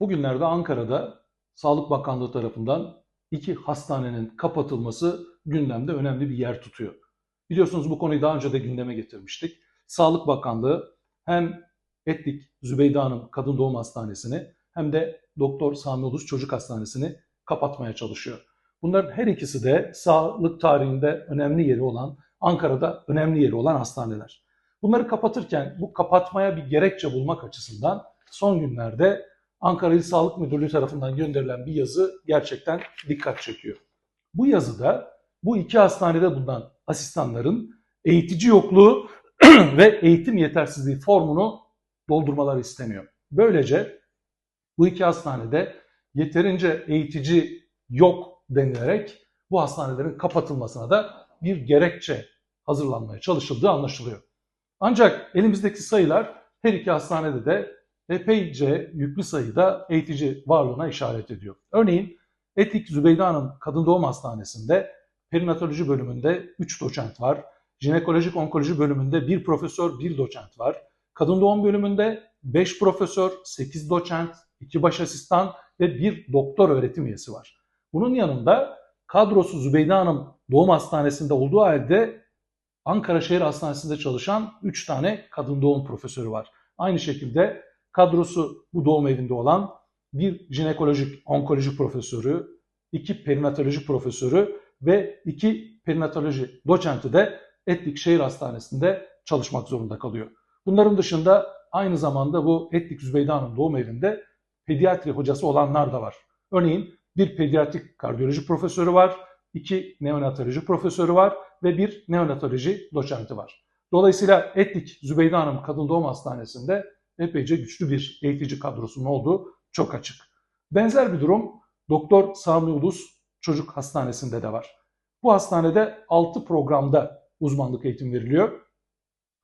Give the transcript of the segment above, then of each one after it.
Bugünlerde Ankara'da Sağlık Bakanlığı tarafından iki hastanenin kapatılması gündemde önemli bir yer tutuyor. Biliyorsunuz bu konuyu daha önce de gündeme getirmiştik. Sağlık Bakanlığı hem Etlik Zübeyde Hanım Kadın Doğum Hastanesi'ni hem de Doktor Sami Ulus Çocuk Hastanesi'ni kapatmaya çalışıyor. Bunların her ikisi de sağlık tarihinde önemli yeri olan, Ankara'da önemli yeri olan hastaneler. Bunları kapatırken bu kapatmaya bir gerekçe bulmak açısından son günlerde Ankara İl Sağlık Müdürlüğü tarafından gönderilen bir yazı gerçekten dikkat çekiyor. Bu yazıda bu iki hastanede bulunan asistanların eğitici yokluğu ve eğitim yetersizliği formunu doldurmaları isteniyor. Böylece bu iki hastanede yeterince eğitici yok denilerek bu hastanelerin kapatılmasına da bir gerekçe hazırlanmaya çalışıldığı anlaşılıyor. Ancak elimizdeki sayılar her iki hastanede de epeyce yüklü sayıda eğitici varlığına işaret ediyor. Örneğin Etik Zübeyde Hanım Kadın Doğum Hastanesi'nde perinatoloji bölümünde 3 doçent var. Jinekolojik onkoloji bölümünde 1 profesör, 1 doçent var. Kadın doğum bölümünde 5 profesör, 8 doçent, 2 baş asistan ve 1 doktor öğretim üyesi var. Bunun yanında kadrosu Zübeyde Hanım Doğum Hastanesi'nde olduğu halde Ankara Şehir Hastanesi'nde çalışan 3 tane kadın doğum profesörü var. Aynı şekilde kadrosu bu doğum evinde olan bir jinekolojik onkoloji profesörü, iki perinatoloji profesörü ve iki perinatoloji doçenti de Etlik Şehir Hastanesi'nde çalışmak zorunda kalıyor. Bunların dışında aynı zamanda bu Etlik Zübeyde Hanım doğum evinde pediatri hocası olanlar da var. Örneğin bir pediatrik kardiyoloji profesörü var, iki neonatoloji profesörü var ve bir neonatoloji doçenti var. Dolayısıyla Etlik Zübeyde Hanım Kadın Doğum Hastanesi'nde epeyce güçlü bir eğitici kadrosunun olduğu çok açık. Benzer bir durum Doktor Sami Ulus Çocuk Hastanesi'nde de var. Bu hastanede 6 programda uzmanlık eğitim veriliyor.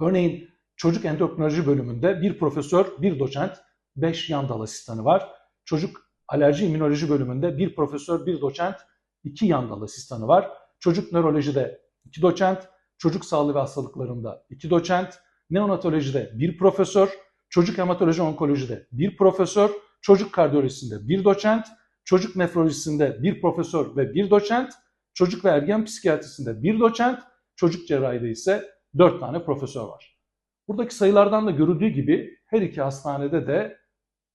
Örneğin çocuk endokrinoloji bölümünde bir profesör, bir doçent, 5 yan dal asistanı var. Çocuk alerji immünoloji bölümünde bir profesör, bir doçent, 2 yan dal asistanı var. Çocuk nörolojide 2 doçent, çocuk sağlığı ve hastalıklarında 2 doçent, neonatolojide bir profesör, çocuk hematoloji onkolojide bir profesör, çocuk kardiyolojisinde bir doçent, çocuk nefrolojisinde bir profesör ve bir doçent, çocuk ve ergen psikiyatrisinde bir doçent, çocuk cerrahide ise dört tane profesör var. Buradaki sayılardan da görüldüğü gibi her iki hastanede de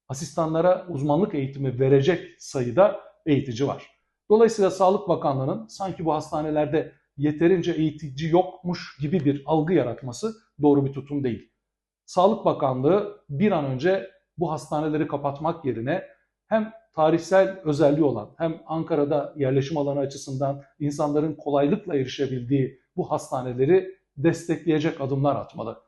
asistanlara uzmanlık eğitimi verecek sayıda eğitici var. Dolayısıyla Sağlık Bakanlığı'nın sanki bu hastanelerde yeterince eğitici yokmuş gibi bir algı yaratması doğru bir tutum değil. Sağlık Bakanlığı bir an önce bu hastaneleri kapatmak yerine hem tarihsel özelliği olan hem Ankara'da yerleşim alanı açısından insanların kolaylıkla erişebildiği bu hastaneleri destekleyecek adımlar atmalı.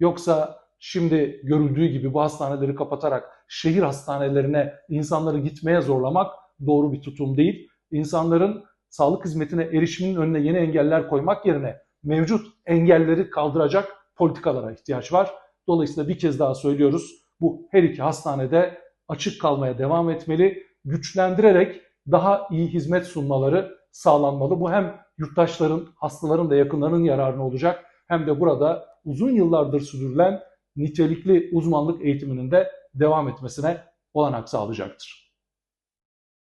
Yoksa şimdi görüldüğü gibi bu hastaneleri kapatarak şehir hastanelerine insanları gitmeye zorlamak doğru bir tutum değil. İnsanların sağlık hizmetine erişiminin önüne yeni engeller koymak yerine mevcut engelleri kaldıracak politikalara ihtiyaç var. Dolayısıyla bir kez daha söylüyoruz. Bu her iki hastanede açık kalmaya devam etmeli. Güçlendirerek daha iyi hizmet sunmaları sağlanmalı. Bu hem yurttaşların, hastaların da yakınlarının yararına olacak hem de burada uzun yıllardır sürdürülen nitelikli uzmanlık eğitiminin de devam etmesine olanak sağlayacaktır.